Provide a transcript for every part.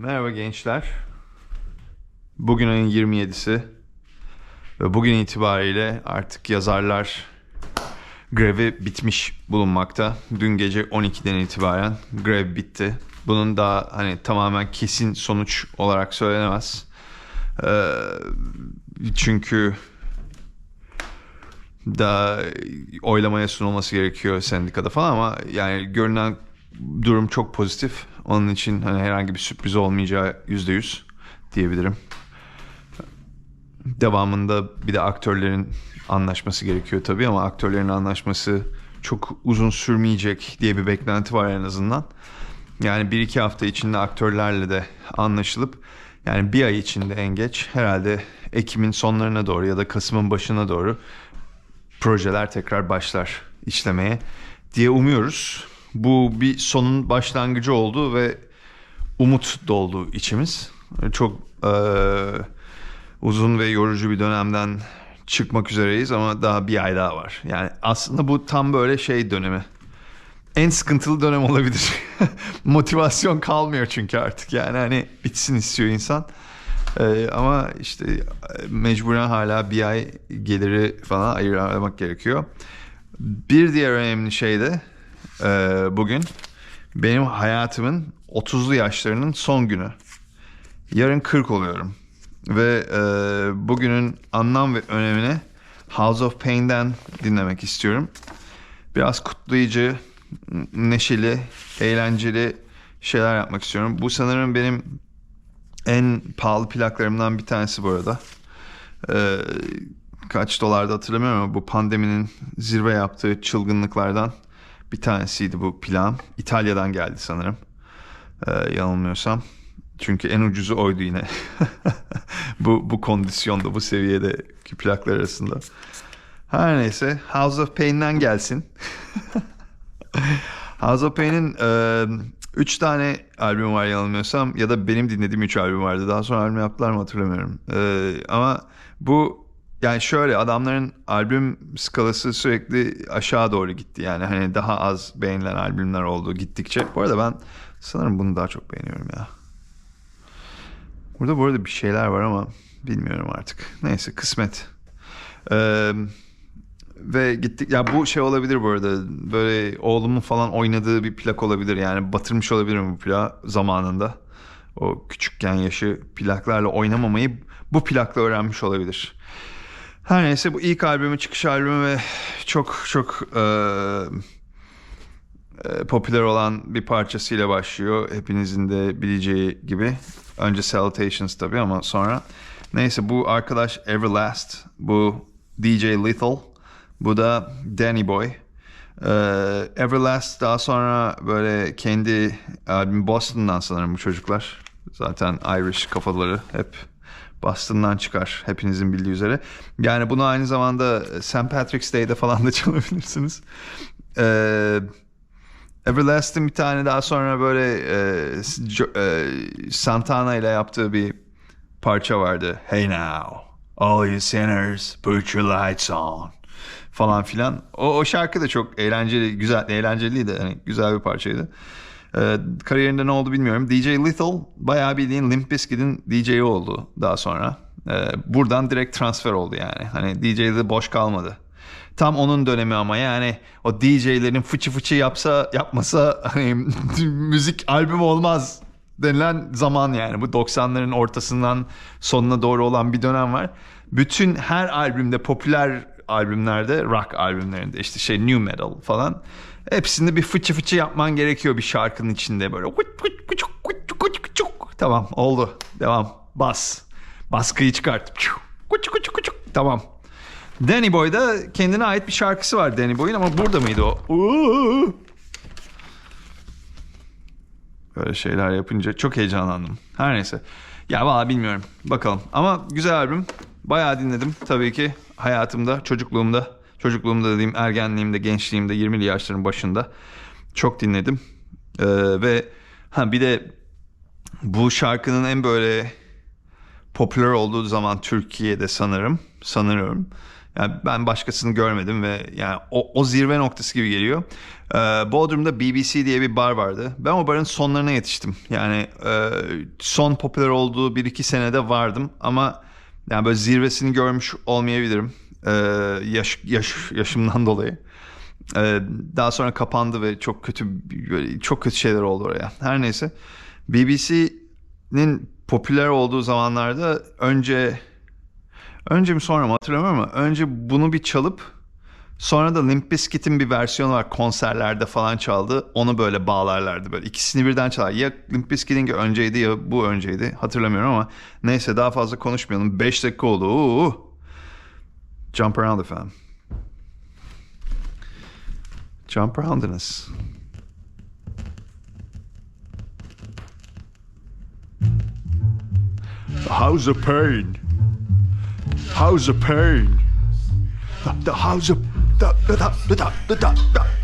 Merhaba gençler. Bugün ayın 27'si ve bugün itibariyle artık yazarlar grevi bitmiş bulunmakta. Dün gece 12'den itibaren grev bitti. Bunun daha hani tamamen kesin sonuç olarak söylenemez. Ee, çünkü daha oylamaya sunulması gerekiyor sendikada falan ama yani görünen durum çok pozitif. Onun için hani herhangi bir sürpriz olmayacağı yüzde yüz diyebilirim. Devamında bir de aktörlerin anlaşması gerekiyor tabii ama aktörlerin anlaşması çok uzun sürmeyecek diye bir beklenti var en azından. Yani bir iki hafta içinde aktörlerle de anlaşılıp yani bir ay içinde en geç herhalde Ekim'in sonlarına doğru ya da Kasım'ın başına doğru projeler tekrar başlar işlemeye diye umuyoruz. Bu bir sonun başlangıcı oldu ve umut doldu içimiz. Çok eee, uzun ve yorucu bir dönemden çıkmak üzereyiz ama daha bir ay daha var. Yani aslında bu tam böyle şey dönemi. En sıkıntılı dönem olabilir. Motivasyon kalmıyor çünkü artık yani hani bitsin istiyor insan. Ee, ama işte e, mecburen hala bir ay geliri falan ayırmak gerekiyor. Bir diğer önemli şey de e, bugün benim hayatımın 30'lu yaşlarının son günü. Yarın 40 oluyorum. Ve e, bugünün anlam ve önemini House of Pain'den dinlemek istiyorum. Biraz kutlayıcı, neşeli, eğlenceli şeyler yapmak istiyorum. Bu sanırım benim en pahalı plaklarımdan bir tanesi bu arada. Ee, kaç dolarda hatırlamıyorum ama bu pandeminin zirve yaptığı çılgınlıklardan bir tanesiydi bu plan. İtalya'dan geldi sanırım. Ee, yanılmıyorsam. Çünkü en ucuzu oydu yine. bu, bu kondisyonda, bu seviyedeki plaklar arasında. Her neyse House of Pain'den gelsin. House of Pain'in e, üç tane albüm var yanılmıyorsam ya da benim dinlediğim üç albüm vardı. Daha sonra albüm yaptılar mı hatırlamıyorum. E, ama bu yani şöyle adamların albüm skalası sürekli aşağı doğru gitti. Yani hani daha az beğenilen albümler oldu gittikçe. Bu arada ben sanırım bunu daha çok beğeniyorum ya. Burada bu arada bir şeyler var ama bilmiyorum artık. Neyse kısmet. Eee ve gittik ya bu şey olabilir bu arada böyle oğlumun falan oynadığı bir plak olabilir yani batırmış olabilirim bu plak zamanında o küçükken yaşı plaklarla oynamamayı bu plakla öğrenmiş olabilir her neyse bu ilk albümü çıkış albümü ve çok çok e, e, popüler olan bir parçasıyla başlıyor hepinizin de bileceği gibi önce Salutations tabii ama sonra neyse bu arkadaş Everlast bu DJ Lethal bu da Danny Boy. Ee, Everlast daha sonra böyle kendi albüm Boston'dan sanırım bu çocuklar. Zaten Irish kafaları hep Boston'dan çıkar hepinizin bildiği üzere. Yani bunu aynı zamanda St. Patrick's Day'de falan da çalabilirsiniz. Ee, Everlast'ın bir tane daha sonra böyle e, e, Santana ile yaptığı bir parça vardı. Hey now, all you sinners, put your lights on falan filan. O, o şarkı da çok eğlenceli, güzel, eğlenceliydi. Yani güzel bir parçaydı. Ee, kariyerinde ne oldu bilmiyorum. DJ Lethal bayağı bildiğin Limp Bizkit'in DJ'i oldu daha sonra. Ee, buradan direkt transfer oldu yani. Hani DJ'de boş kalmadı. Tam onun dönemi ama yani o DJ'lerin fıçı fıçı yapsa yapmasa hani müzik albüm olmaz denilen zaman yani. Bu 90'ların ortasından sonuna doğru olan bir dönem var. Bütün her albümde popüler albümlerde rock albümlerinde işte şey new metal falan hepsinde bir fıçı fıçı yapman gerekiyor bir şarkının içinde böyle tamam oldu devam bas baskıyı çıkart tamam Danny Boy'da kendine ait bir şarkısı var Danny Boy'un ama burada mıydı o? Böyle şeyler yapınca çok heyecanlandım. Her neyse. Ya valla bilmiyorum. Bakalım. Ama güzel albüm. Bayağı dinledim tabii ki. Hayatımda, çocukluğumda, çocukluğumda dediğim ergenliğimde, gençliğimde, 20'li yaşların başında çok dinledim. Ee, ve ha bir de bu şarkının en böyle popüler olduğu zaman Türkiye'de sanırım, sanıyorum Yani ben başkasını görmedim ve yani o, o zirve noktası gibi geliyor. Ee, Bodrum'da BBC diye bir bar vardı. Ben o barın sonlarına yetiştim. Yani e, son popüler olduğu bir iki senede vardım ama yani böyle zirvesini görmüş olmayabilirim. Ee, yaş, yaş yaşımdan dolayı. Ee, daha sonra kapandı ve çok kötü çok kötü şeyler oldu oraya. Her neyse. BBC'nin popüler olduğu zamanlarda önce önce mi sonra mı hatırlamıyorum ama önce bunu bir çalıp sonra da Limp Bizkit'in bir versiyonu var konserlerde falan çaldı. Onu böyle bağlarlardı böyle. ikisini birden çalar. Ya Limp Bizkit'in önceydi ya bu önceydi. Hatırlamıyorum ama neyse daha fazla konuşmayalım. 5 dakika oldu. Oo. Jump around efendim. Jump around in us. How's the pain? How's the pain? The, the how's the the the the the the the, the,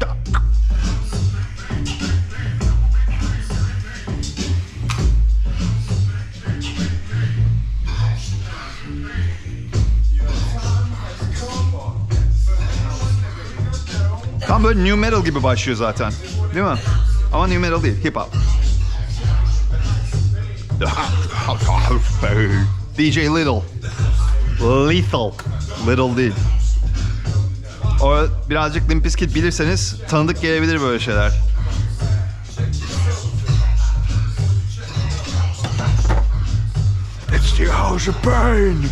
Tam böyle new metal gibi başlıyor zaten. Değil mi? Ama new metal değil, hip hop. DJ Little. Lethal. Little değil. O birazcık Limp Bizkit bilirseniz tanıdık gelebilir böyle şeyler. It's the house of pain.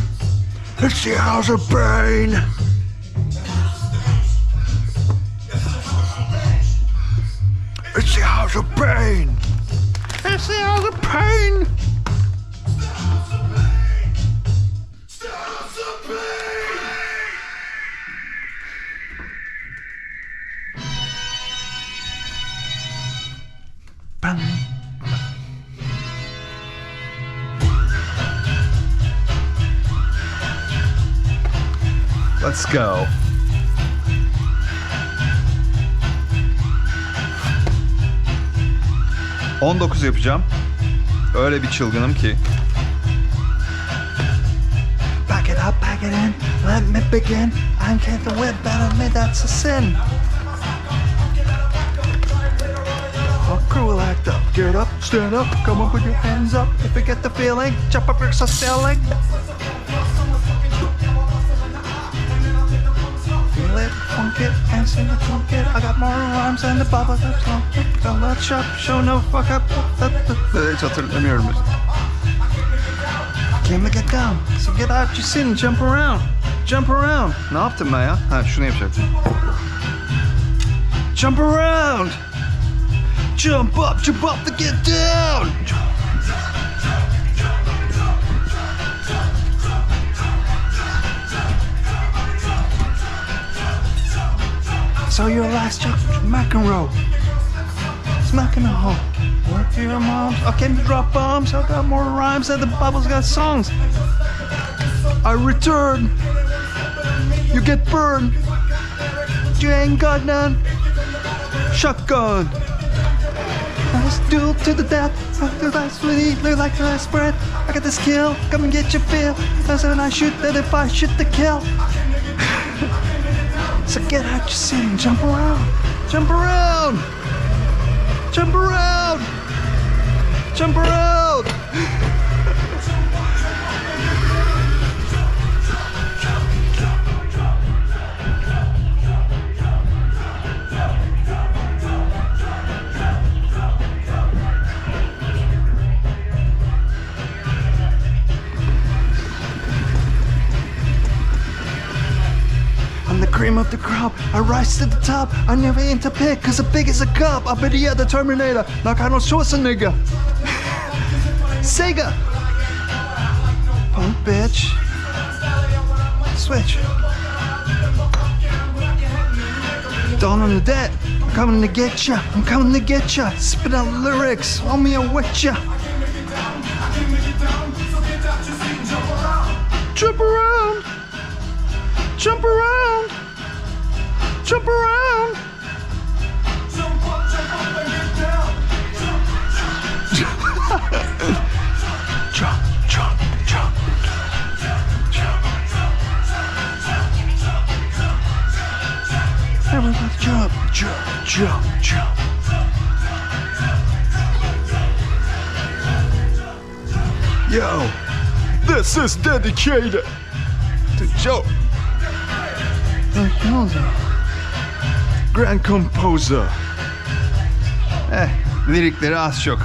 It's the house of pain. It's the house of pain. It's the house of pain. Let's go. ...19 yapacağım. Öyle bir çılgınım ki. Back it up, back it in, let me begin. I'm can't whip better me, that's a sin. A cruel act up, get up, stand up, come up with your hands up. If you get the feeling, jump up, you're selling. İt, and sing it, funk it. I got more rhymes than the funk it. Don't let shop, show no fuck up. Hiç hatırlamıyorum. Came to get down, so get out your sin jump around. Jump around. Ne yaptım ben ya? Ha şunu yapacaktım. Jump around. Jump up, jump up to get down. So your last job, smack and roll. Smack in the hole. Work for your moms. I can drop bombs. I got more rhymes than the Bible's got songs. I return. You get burned. You ain't got none. Shotgun. Nice duel to the death. I The last really look like the last breath. I got this kill. Come and get your fill. That's when I shoot. That if I shoot the kill. So get out your seat and jump around. Jump around. Jump around. Jump around. Cream of the crop. I rise to the top. I never aim to pick, cause the big is a cup. I bet he had the Terminator. Like Arnold Schwarzenegger. Sega. Punk bitch. Switch. Dawn on the dead. I'm coming to get ya. I'm coming to get ya. Spit out lyrics. On me, I'll wet ya. Jump around. Jump around jump around. Jump up, jump up and get down. Jump, jump, jump, jump. Everybody jump, jump, jump, jump. Yo, this is dedicated to Joe. Like, Grand Composer. Eh, lirikleri az çok.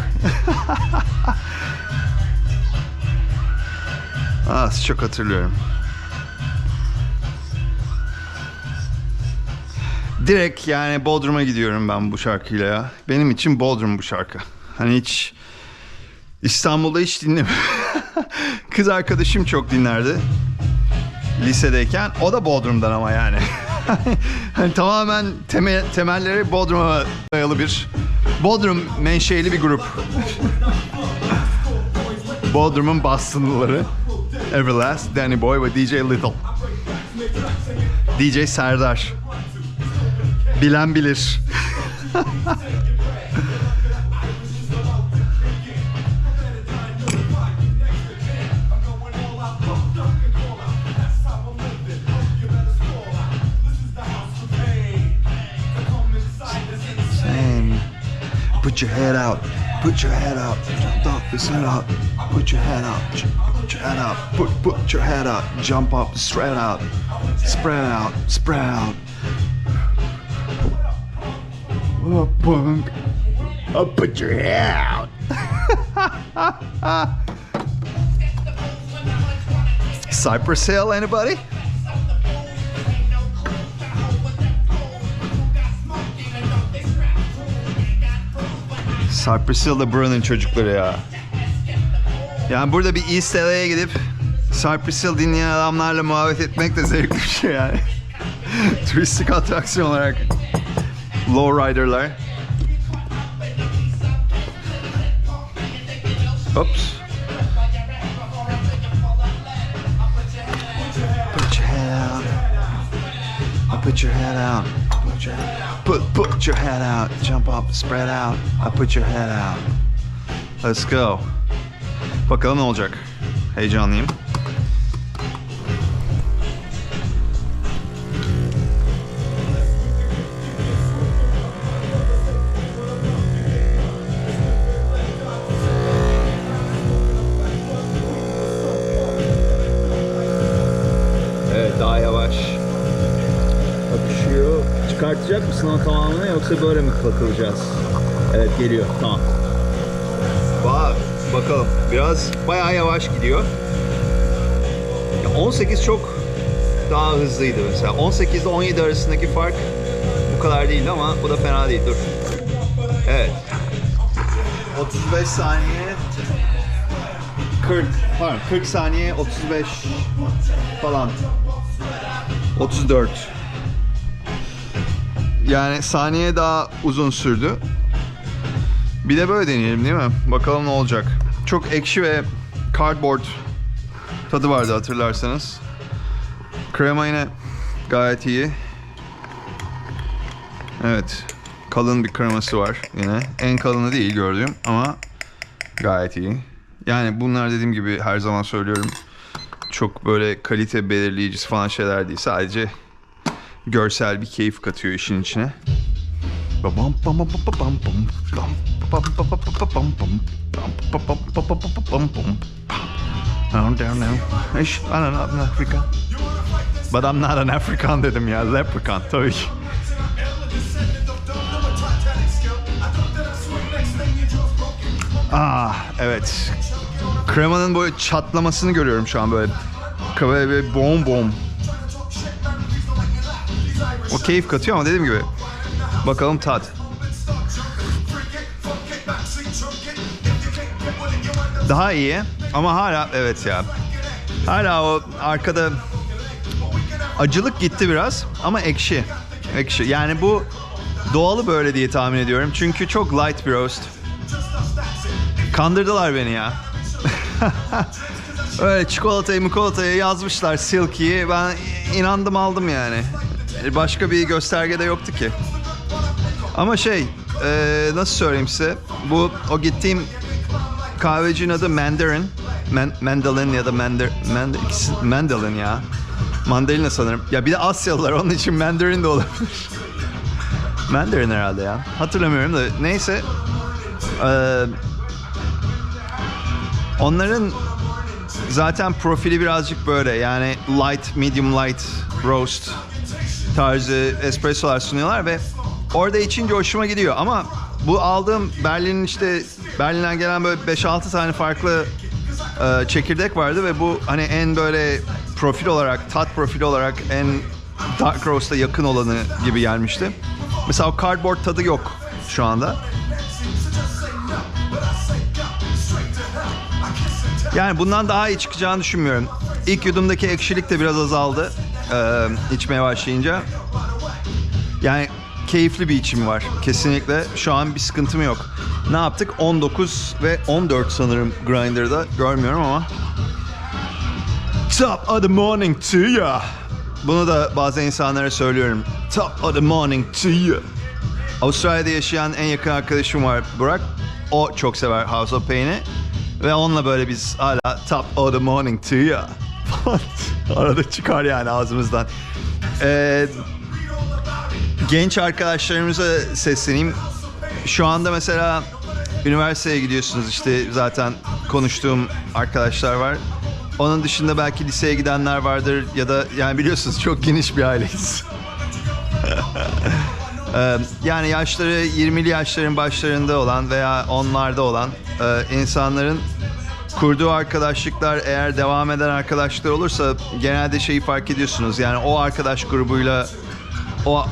az çok hatırlıyorum. Direkt yani Bodrum'a gidiyorum ben bu şarkıyla ya. Benim için Bodrum bu şarkı. Hani hiç İstanbul'da hiç dinlemiyorum. Kız arkadaşım çok dinlerdi. Lisedeyken. O da Bodrum'dan ama yani. hani tamamen temel, temelleri Bodrum'a dayalı bir Bodrum menşeli bir grup. Bodrum'un Bostonlıları. Everlast, Danny Boy ve DJ Little. DJ Serdar. Bilen bilir. Put your head out. Put your head out. Jump up, your head out. Put your head out. Put your head out. Put put your head out. Jump up, spread out. Spread out. Spread out. Oh, punk. Oh, put your head out. Cypress Hill, anybody? Cypress Hill da buranın çocukları ya. Yani burada bir East LA'ya gidip Cypress Hill dinleyen adamlarla muhabbet etmek de zevkli bir şey yani. Turistik atraksiyon olarak. Lowrider'lar. Oops. Put your head out. Put your head out. Put your put put your head out. Jump up, spread out. I put your head out. Let's go. Bakalım ne olacak. Heyecanlıyım. O tamamını yoksa böyle mi takılacağız? Evet geliyor tamam. Bak bakalım biraz bayağı yavaş gidiyor. Ya 18 çok daha hızlıydı mesela. 18 ile 17 arasındaki fark bu kadar değildi ama bu da fena değil. Dur. Evet. 35 saniye 40 pardon 40 saniye 35 falan 34 yani saniye daha uzun sürdü bir de böyle deneyelim değil mi? Bakalım ne olacak. Çok ekşi ve cardboard tadı vardı hatırlarsanız. Krema yine gayet iyi. Evet. Kalın bir kreması var yine. En kalını değil gördüğüm ama gayet iyi. Yani bunlar dediğim gibi her zaman söylüyorum. Çok böyle kalite belirleyicisi falan şeyler değil. Sadece görsel bir keyif katıyor işin içine. I don't know. Ish, I don't know Africa. But I'm not an African dedim ya. Leprechaun tabii ki. Ah evet. Kremanın böyle çatlamasını görüyorum şu an böyle. Böyle bom bom o keyif katıyor ama dediğim gibi. Bakalım tat. Daha iyi ama hala evet ya. Hala o arkada acılık gitti biraz ama ekşi. Ekşi. Yani bu doğalı böyle diye tahmin ediyorum. Çünkü çok light bir roast. Kandırdılar beni ya. Öyle çikolatayı mikolatayı yazmışlar Silky'yi. Ben inandım aldım yani. Başka bir gösterge de yoktu ki. Ama şey eee, nasıl söyleyeyim size. Bu o gittiğim kahvecinin adı Mandarin. Man, Mandalin ya da Mander, ikisi- Mandalin ya. Mandalina sanırım. Ya bir de Asyalılar onun için Mandarin de olabilir. Mandarin herhalde ya. Hatırlamıyorum da neyse. Eee Onların Zaten profili birazcık böyle yani light, medium light, roast tarzı espressolar sunuyorlar ve orada içince hoşuma gidiyor ama bu aldığım Berlin'in işte Berlin'den gelen böyle 5-6 tane farklı e, çekirdek vardı ve bu hani en böyle profil olarak, tat profili olarak en dark roast'a yakın olanı gibi gelmişti. Mesela o cardboard tadı yok şu anda. Yani bundan daha iyi çıkacağını düşünmüyorum. İlk yudumdaki ekşilik de biraz azaldı e, içmeye başlayınca. Yani keyifli bir içim var kesinlikle. Şu an bir sıkıntım yok. Ne yaptık? 19 ve 14 sanırım Grinder'da. Görmüyorum ama. Top of the morning to ya. Bunu da bazı insanlara söylüyorum. Top of the morning to you. Avustralya'da yaşayan en yakın arkadaşım var Burak. O çok sever House of Pain'i. Ve onunla böyle biz hala top of the morning to you. Arada çıkar yani ağzımızdan. Ee, genç arkadaşlarımıza sesleneyim. Şu anda mesela üniversiteye gidiyorsunuz işte zaten konuştuğum arkadaşlar var. Onun dışında belki liseye gidenler vardır ya da yani biliyorsunuz çok geniş bir aileyiz. Ee, yani yaşları 20'li yaşların başlarında olan veya onlarda olan e, insanların kurduğu arkadaşlıklar eğer devam eden arkadaşlıklar olursa genelde şeyi fark ediyorsunuz. Yani o arkadaş grubuyla o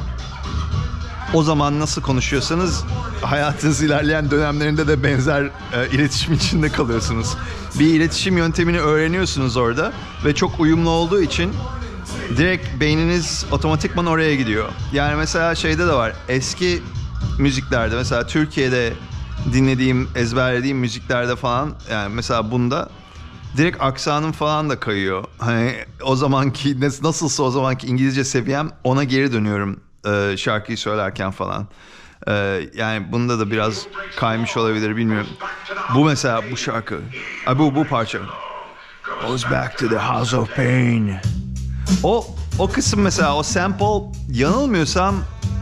o zaman nasıl konuşuyorsanız hayatınız ilerleyen dönemlerinde de benzer e, iletişim içinde kalıyorsunuz. Bir iletişim yöntemini öğreniyorsunuz orada ve çok uyumlu olduğu için direkt beyniniz otomatikman oraya gidiyor. Yani mesela şeyde de var. Eski müziklerde mesela Türkiye'de dinlediğim, ezberlediğim müziklerde falan yani mesela bunda direkt aksanım falan da kayıyor. Hani o zamanki nas- nasılsa o zamanki İngilizce seviyem ona geri dönüyorum e, şarkıyı söylerken falan. E, yani bunda da biraz kaymış olabilir bilmiyorum. Bu mesela bu şarkı. Ay bu bu parça. Goes back to the house of pain. O o kısım mesela o sample yanılmıyorsam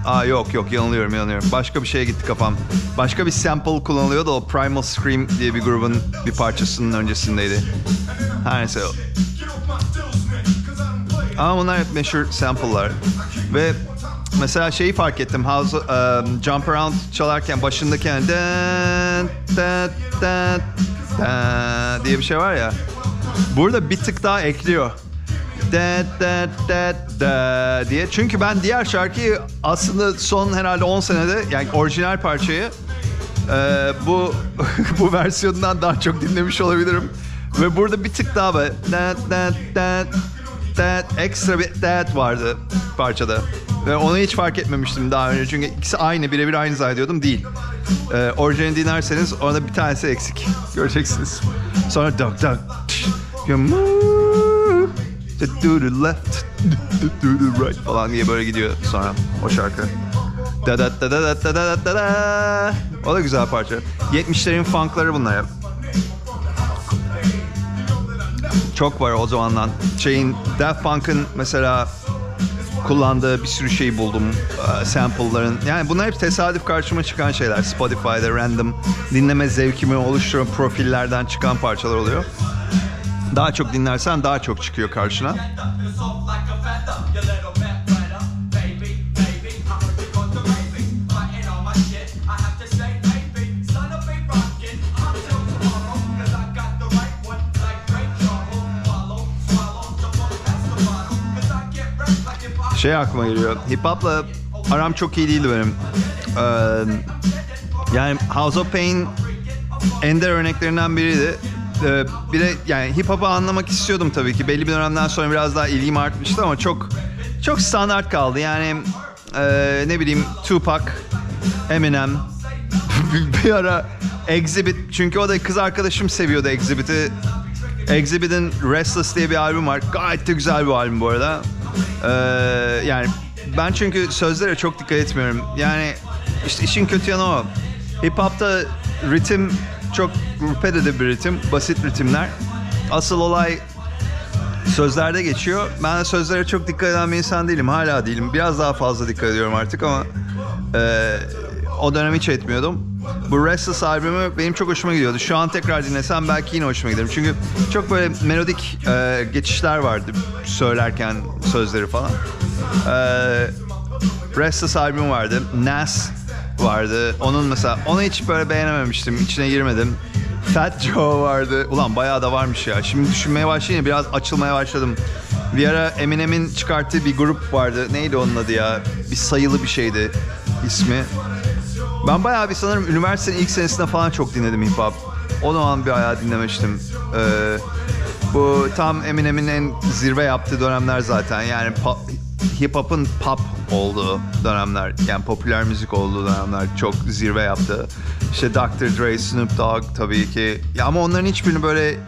Aa yok yok yanılıyorum yanılıyorum. Başka bir şeye gitti kafam. Başka bir sample kullanılıyordu o Primal Scream diye bir grubun bir parçasının öncesindeydi. Her neyse. Ama bunlar hep meşhur sample'lar. Ve mesela şeyi fark ettim. House, um, Jump Around çalarken başındaki yani den, den, den, den diye bir şey var ya. Burada bir tık daha ekliyor. Da, da, da, da diye. Çünkü ben diğer şarkıyı aslında son herhalde 10 senede yani orijinal parçayı e, bu bu versiyonundan daha çok dinlemiş olabilirim. Ve burada bir tık daha böyle da, da, da, da, ekstra bir that vardı parçada. Ve onu hiç fark etmemiştim daha önce. Çünkü ikisi aynı, birebir aynı zannediyordum. Değil. E, orijinali dinlerseniz orada bir tanesi eksik. Göreceksiniz. Sonra dog. You move to the left, to the right falan diye böyle gidiyor sonra o şarkı. Da da da da da da da da da. O da güzel parça. 70'lerin funkları bunlar hep. Çok var o zamandan. Şeyin Daft Punk'ın mesela kullandığı bir sürü şey buldum. Ee, sample'ların. Yani bunlar hep tesadüf karşıma çıkan şeyler. Spotify'da random dinleme zevkimi oluşturan profillerden çıkan parçalar oluyor. Daha çok dinlersen daha çok çıkıyor karşına. Şey aklıma geliyor. Hip hop'la aram çok iyi değildi benim. Ee, yani House of Pain ender örneklerinden biriydi. Ee, bir de yani hip hop'u anlamak istiyordum tabii ki. Belli bir dönemden sonra biraz daha ilgim artmıştı ama çok çok standart kaldı. Yani e, ne bileyim Tupac, Eminem, bir ara Exhibit çünkü o da kız arkadaşım seviyordu Exhibit'i. Exhibit'in Restless diye bir albüm var. Gayet de güzel bir albüm bu arada. Ee, yani ben çünkü sözlere çok dikkat etmiyorum. Yani işte işin kötü yanı o. Hip hop'ta ritim çok repetitive bir ritim, basit ritimler. Asıl olay sözlerde geçiyor. Ben sözlere çok dikkat eden bir insan değilim. Hala değilim. Biraz daha fazla dikkat ediyorum artık ama e, o dönem hiç etmiyordum. bu Restless albümü benim çok hoşuma gidiyordu. Şu an tekrar dinlesem belki yine hoşuma giderim. Çünkü çok böyle melodik e, geçişler vardı söylerken sözleri falan. E, Restless albüm vardı. Nas vardı. Onun mesela onu hiç böyle beğenememiştim. İçine girmedim. Fat Joe vardı. Ulan bayağı da varmış ya. Şimdi düşünmeye başlayınca biraz açılmaya başladım. Bir ara Eminem'in çıkarttığı bir grup vardı. Neydi onun adı ya? Bir sayılı bir şeydi ismi. Ben bayağı bir sanırım üniversitenin ilk senesinde falan çok dinledim hip hop. O zaman bir ayağı dinlemiştim. Ee, bu tam Eminem'in en zirve yaptığı dönemler zaten. Yani hip hop'un pop olduğu dönemler. Yani popüler müzik olduğu dönemler çok zirve yaptı. İşte Dr. Dre, Snoop Dogg tabii ki. Ya ama onların hiçbirini böyle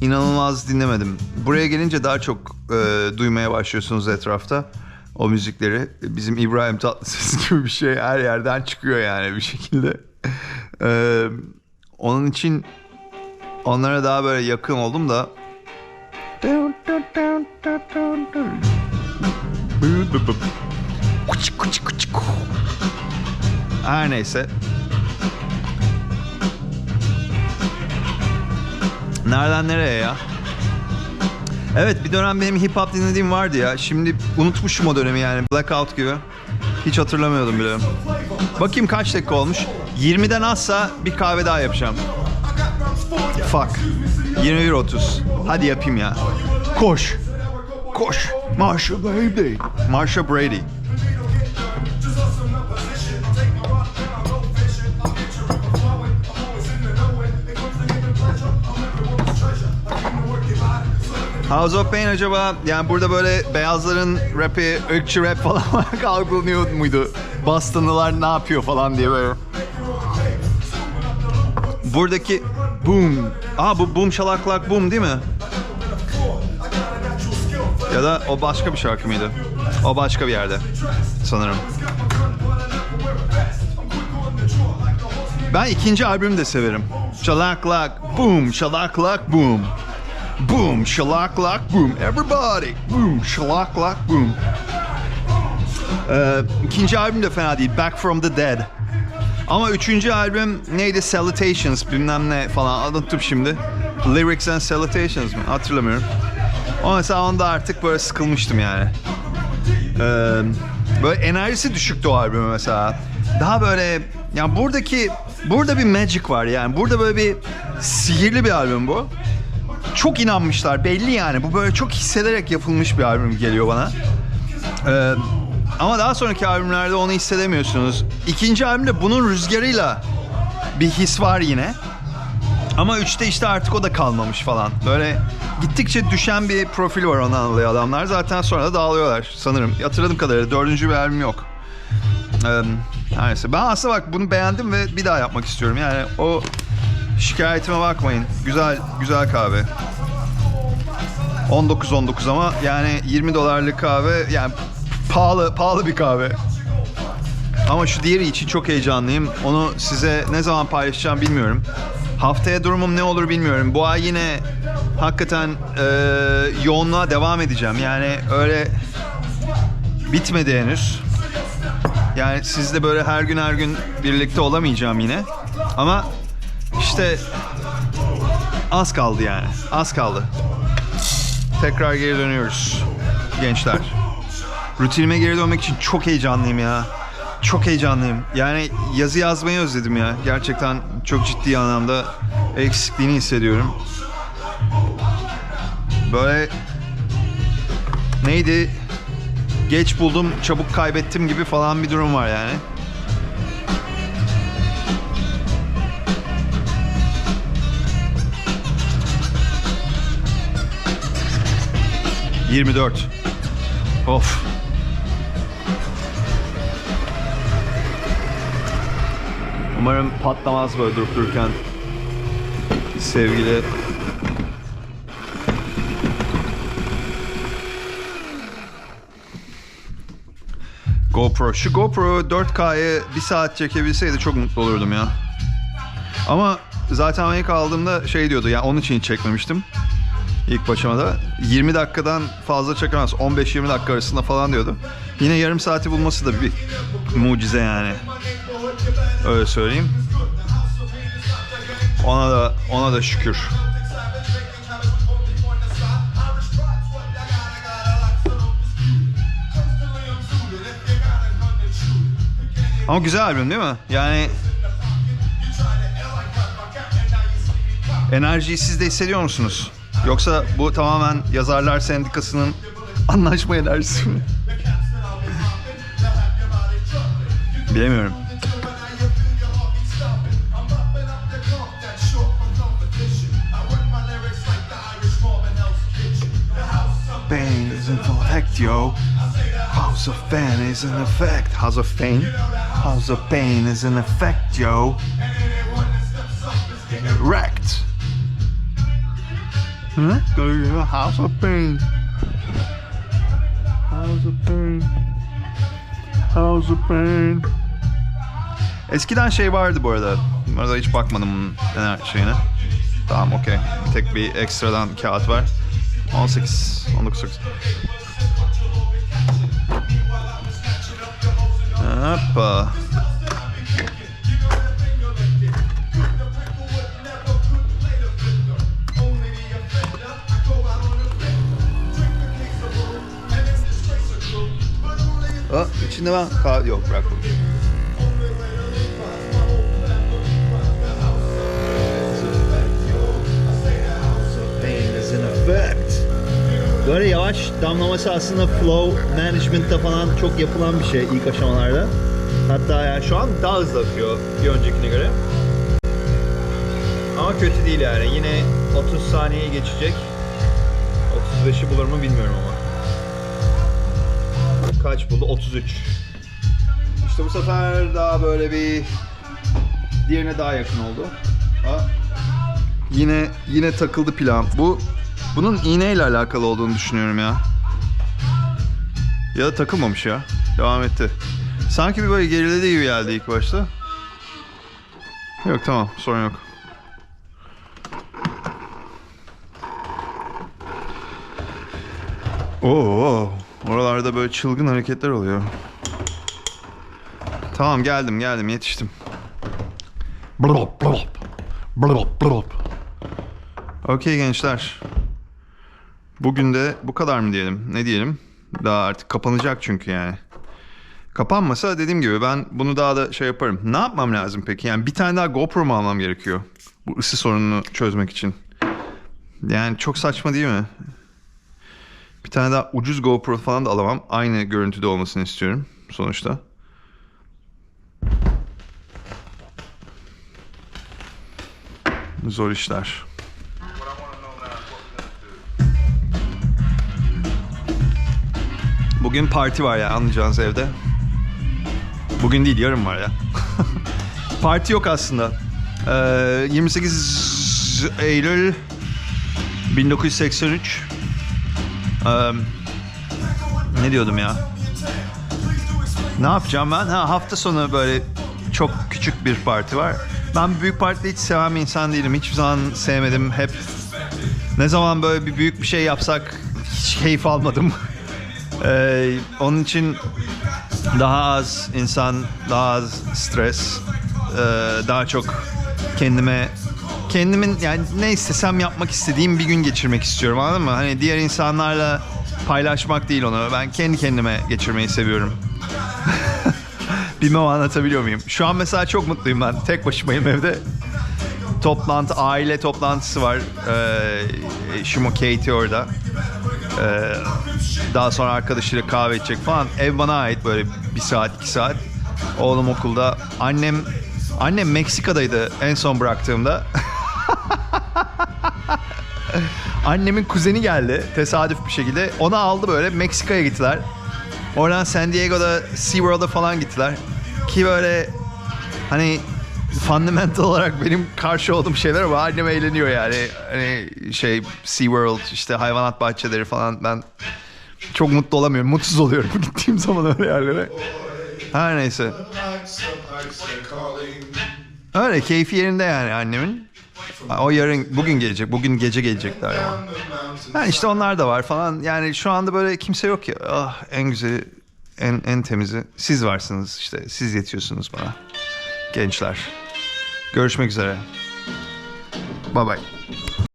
inanılmaz dinlemedim. Buraya gelince daha çok e, duymaya başlıyorsunuz etrafta o müzikleri. Bizim İbrahim Tatlıses gibi bir şey her yerden çıkıyor yani bir şekilde. Ee, onun için onlara daha böyle yakın oldum da her neyse. Nereden nereye ya? Evet bir dönem benim hip hop dinlediğim vardı ya. Şimdi unutmuşum o dönemi yani. Blackout gibi. Hiç hatırlamıyordum bile. Bakayım kaç dakika olmuş. 20'den azsa bir kahve daha yapacağım. Fuck. 21.30. Hadi yapayım ya. Koş. Koş. Marsha Brady. Marsha Brady. House of Pain acaba yani burada böyle beyazların rapi, ırkçı rap falan olarak algılanıyor muydu? Bostonlılar ne yapıyor falan diye böyle. Buradaki boom. Aa bu boom şalaklak boom değil mi? Ya da o başka bir şarkı mıydı? O başka bir yerde sanırım. Ben ikinci albümü de severim. Şalaklak boom, şalaklak boom. Boom, şalaklak boom. Everybody. Boom, şalaklak boom. Ee, ikinci albüm de fena değil. Back from the Dead. Ama üçüncü albüm neydi? Salutations bilmem ne falan. Unuttum şimdi. Lyrics and Salutations mı? Hatırlamıyorum. Ama mesela onda artık böyle sıkılmıştım yani. Ee, böyle enerjisi düşüktü o albümü mesela. Daha böyle yani buradaki burada bir magic var yani. Burada böyle bir sihirli bir albüm bu. Çok inanmışlar belli yani. Bu böyle çok hissederek yapılmış bir albüm geliyor bana. Ee, ama daha sonraki albümlerde onu hissedemiyorsunuz. İkinci albümde bunun rüzgarıyla bir his var yine. Ama üçte işte artık o da kalmamış falan. Böyle gittikçe düşen bir profil var onu anlıyor adamlar. Zaten sonra da dağılıyorlar sanırım. Hatırladığım kadarıyla dördüncü bir albüm yok. Ee, neyse. Ben aslında bak bunu beğendim ve bir daha yapmak istiyorum. Yani o şikayetime bakmayın. Güzel güzel kahve. 19.19 ama yani 20 dolarlık kahve yani pahalı pahalı bir kahve. Ama şu diğeri için çok heyecanlıyım. Onu size ne zaman paylaşacağım bilmiyorum. Haftaya durumum ne olur bilmiyorum. Bu ay yine hakikaten e, yoğunluğa devam edeceğim. Yani öyle bitmedi henüz. Yani sizle böyle her gün her gün birlikte olamayacağım yine. Ama işte az kaldı yani. Az kaldı. Tekrar geri dönüyoruz gençler. Rutinime geri dönmek için çok heyecanlıyım ya. Çok heyecanlıyım. Yani yazı yazmayı özledim ya. Gerçekten çok ciddi anlamda eksikliğini hissediyorum. Böyle neydi? Geç buldum, çabuk kaybettim gibi falan bir durum var yani. Yirmi dört. Of. Umarım patlamaz böyle durup dururken. Sevgili GoPro. Şu GoPro 4K'yı bir saat çekebilseydi çok mutlu olurdum ya. Ama zaten ilk aldığımda şey diyordu yani onun için çekmemiştim. İlk başıma 20 dakikadan fazla çekemez. 15-20 dakika arasında falan diyordu. Yine yarım saati bulması da bir mucize yani. Öyle söyleyeyim. Ona da ona da şükür. Ama güzel albüm değil mi? Yani enerjiyi siz de hissediyor musunuz? Yoksa bu tamamen yazarlar sendikasının anlaşma enerjisi mi? Bilemiyorum. Effect, yo. House of Pain is in effect. House of Pain. House of Pain is in effect, yo. Wrecked. Hı? House of Pain. House of Pain. House of Pain. Eskiden şey vardı bu arada. Bu arada hiç bakmadım bunun şeyine. Tamam okey. Tek bir ekstradan kağıt var. 18, 19, 8. Hoppa. Aa, içinde ben kahve yok bıraktım. Pain Böyle yavaş damlaması aslında flow management'ta falan çok yapılan bir şey ilk aşamalarda. Hatta yani şu an Daha hızlı akıyor bir öncekine göre. Ama kötü değil yani. Yine 30 saniyeyi geçecek. 35'i bulur mu bilmiyorum ama. Kaç buldu? 33. İşte bu sefer daha böyle bir diğerine daha yakın oldu. Ha? Yine yine takıldı plan. Bu bunun iğneyle alakalı olduğunu düşünüyorum ya. Ya da takılmamış ya. Devam etti. Sanki bir böyle geriledi gibi geldi ilk başta. Yok tamam sorun yok. Oo, oralarda böyle çılgın hareketler oluyor. Tamam geldim geldim yetiştim. Blop blop. Blop blop. Okey gençler. Bugün de bu kadar mı diyelim? Ne diyelim? Daha artık kapanacak çünkü yani. Kapanmasa dediğim gibi ben bunu daha da şey yaparım. Ne yapmam lazım peki? Yani bir tane daha GoPro mu almam gerekiyor? Bu ısı sorununu çözmek için. Yani çok saçma değil mi? Bir tane daha ucuz GoPro falan da alamam. Aynı görüntüde olmasını istiyorum sonuçta. Zor işler. Bugün parti var ya anlayacağınız evde. Bugün değil yarın var ya. parti yok aslında. Ee, 28 Eylül 1983. Ee, ne diyordum ya? Ne yapacağım ben? Ha, hafta sonu böyle çok küçük bir parti var. Ben büyük parti hiç seven bir insan değilim. Hiçbir zaman sevmedim. Hep ne zaman böyle bir büyük bir şey yapsak hiç keyif almadım. Ee, onun için daha az insan, daha az stres, ee, daha çok kendime kendimin yani ne istesem yapmak istediğim bir gün geçirmek istiyorum anladın mı? Hani diğer insanlarla paylaşmak değil onu. Ben kendi kendime geçirmeyi seviyorum. Bilmem anlatabiliyor muyum? Şu an mesela çok mutluyum ben. Tek başımayım evde. Toplantı, aile toplantısı var. Ee, eşim o Katie orada. Ee, daha sonra arkadaşıyla kahve içecek falan. Ev bana ait böyle bir saat, iki saat. Oğlum okulda. Annem annem Meksika'daydı en son bıraktığımda. Annemin kuzeni geldi tesadüf bir şekilde. Onu aldı böyle Meksika'ya gittiler. Oradan San Diego'da SeaWorld'a falan gittiler. Ki böyle hani fundamental olarak benim karşı olduğum şeyler ama annem eğleniyor yani. Hani şey SeaWorld işte hayvanat bahçeleri falan ben çok mutlu olamıyorum. Mutsuz oluyorum gittiğim zaman öyle yerlere. Her neyse. Öyle keyfi yerinde yani annemin. O yarın bugün gelecek. Bugün gece gelecekler ama. Yani işte onlar da var falan. Yani şu anda böyle kimse yok ya. Ah en güzeli, en en temizi siz varsınız işte. Siz yetiyorsunuz bana. Gençler. Görüşmek üzere. Bye bye.